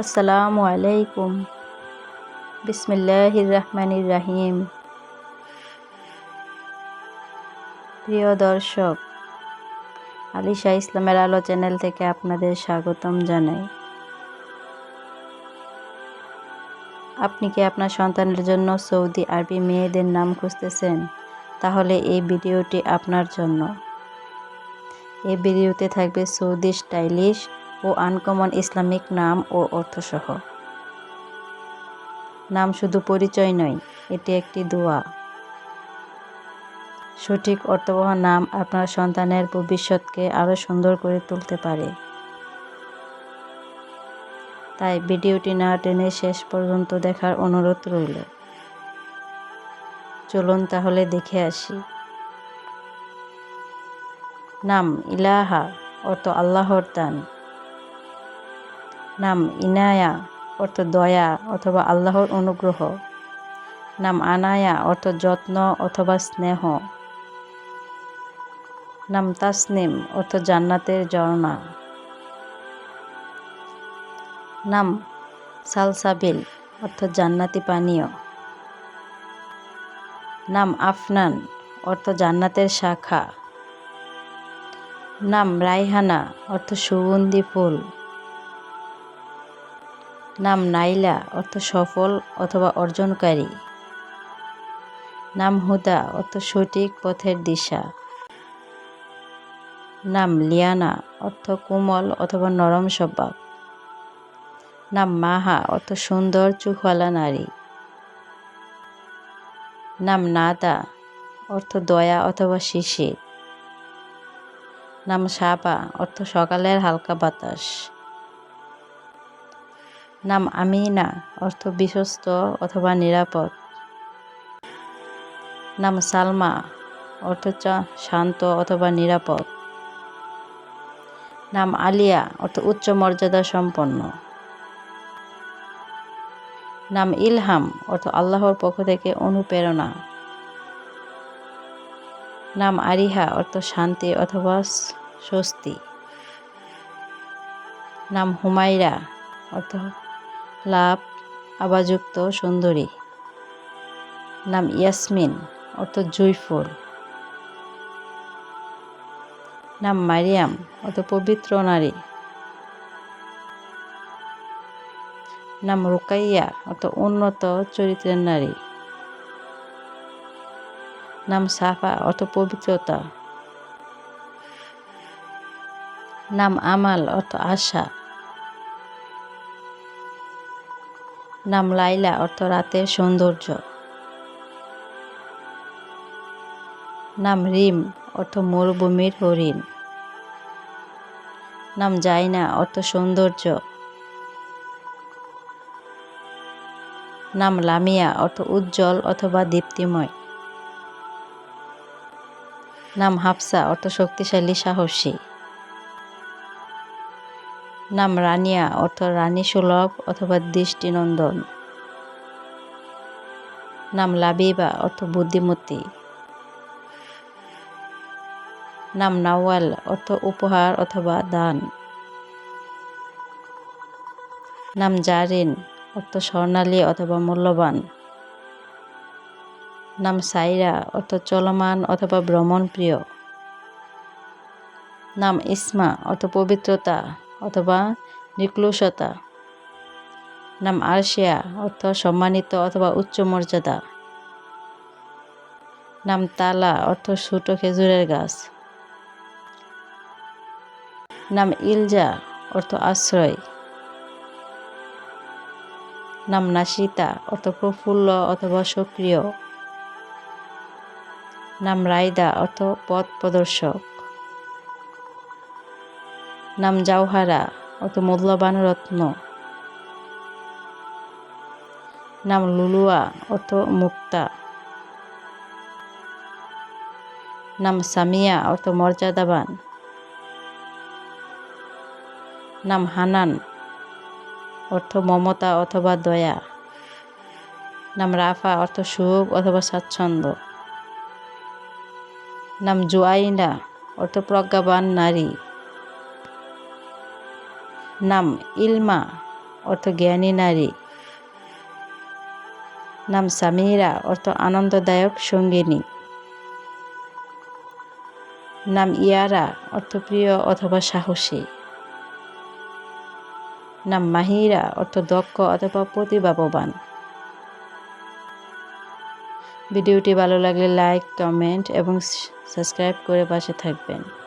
আসসালামু আলাইকুম। বিসমিল্লাহির রহমানির রাহিম। প্রিয় দর্শক, আলিশা ইসলামের আলো চ্যানেল থেকে আপনাদের স্বাগতম জানাই। আপনি কি আপনার সন্তানের জন্য সৌদি আরবি মেয়েদের নাম খুঁজতেছেন? তাহলে এই ভিডিওটি আপনার জন্য। এই ভিডিওতে থাকবে সৌদি স্টাইলিশ ও আনকমন ইসলামিক নাম ও অর্থসহ। নাম শুধু পরিচয় নয়, এটি একটি দোয়া। সঠিক অর্থবহ নাম আপনার সন্তানের ভবিষ্যৎকে আরও সুন্দর করে তুলতে পারে। তাই ভিডিওটি না টেনে শেষ পর্যন্ত দেখার অনুরোধ রইল। চলুন তাহলে দেখে আসি। নাম ইলাহা, অর্থ আল্লাহর দান। নাম ইনায়া অর্থ দয়া অথবা আল্লাহর অনুগ্রহ। নাম আনায়া অর্থ যত্ন অথবা স্নেহ। নাম তাসনিম অর্থ জান্নাতের ঝর্ণা। নাম সালসাবিল অর্থ জান্নাতি পানীয়। নাম আফনান অর্থ জান্নাতের শাখা। নাম রাইহানা অর্থ সুগন্ধি ফুল। নাম নাইলা অর্থ সফল অথবা অর্জনকারী। নাম হুদা অর্থ সঠিক পথের দিশা। নাম লিয়ানা অর্থ কোমল অথবা নরম স্বভাব। নাম মাহা অর্থ সুন্দর চোখওয়ালা নারী। নাম নাদা অর্থ দয়া অথবা শিশির। নাম সাপা অর্থ সকালের হালকা বাতাস। নাম আমিনা, অর্থ বিশ্বস্ত অথবা নিরাপদ। নাম সালমা, অর্থ শান্ত অথবা নিরাপদ। নাম আলিয়া, অর্থ উচ্চ মর্যাদা সম্পন্ন। নাম ইলহাম, অর্থ আল্লাহর পক্ষ থেকে অনুপ্রেরণা। নাম আরিহা, অর্থ শান্তি অথবা স্বস্তি। নাম হুমাইরা অর্থ লাভ, আবাযুক্ত, সুন্দরী। নাম ইয়াসমিন, অর্থ জুইফুল। নাম মারিয়াম, অর্থ পবিত্র নারী। নাম রুকাইয়া, অর্থ উন্নত, চরিত্রের নারী। নাম সাফা, অর্থ পবিত্রতা। নাম আমাল, অর্থ আশা। নাম লাইলা অর্থ রাতের সৌন্দর্য। নাম রিম অর্থ মরুভূমির হরিণ। নাম জাইনা অর্থ সৌন্দর্য। নাম লামিয়া অর্থ উজ্জ্বল অথবা দীপ্তিময়। নাম হাফসা অর্থ শক্তিশালী সাহসী। নাম রানিয়া, অর্থ রানী সুলভ অথবা দৃষ্টিনন্দন। নাম লাবিবা, অর্থ বুদ্ধিমতী। নাম নাওয়াল, অর্থ উপহার অথবা দান। নাম জারিন, অর্থ স্বর্ণালী অথবা মূল্যবান। নাম সাইরা, অর্থ চলমান অথবা ভ্রমণ প্রিয় নাম ইসমা, অর্থ পবিত্রতা। অথবা নিক্লুষতা। নাম আরশিয়া, অর্থ সম্মানিত অথবা উচ্চ মর্যাদা। নাম তালা, অর্থ ছোট খেজুরের গাছ। নাম ইলজা, অর্থ আশ্রয়। নাম নাসিতা অর্থ প্রফুল্ল অথবা সক্রিয়। নাম রায়দা, অর্থ পথ প্রদর্শক। নাম জাওহারা অর্থ মূল্যবান রত্ন। নাম লুলুয়া অর্থ মুক্তা। নাম সামিয়া অর্থ মর্যাদাবান। নাম হানান অর্থ মমতা অথবা দয়া। নাম রাফা অর্থ সুখ অথবা স্বাচ্ছন্দ্য। নাম জুয়াইনা অর্থ প্রজ্ঞাবান নারী। নাম ইলমা, অর্থ জ্ঞানী নারী। নাম সামিরা, অর্থ আনন্দদায়ক সঙ্গিনী। নাম ইয়ারা, অর্থ প্রিয় অথবা সাহসী। নাম মাহিরা, অর্থ দক্ষ অথবা প্রতিভাবান। ভিডিওটি ভালো লাগলে লাইক, কমেন্ট এবং সাবস্ক্রাইব করে পাশে থাকবেন।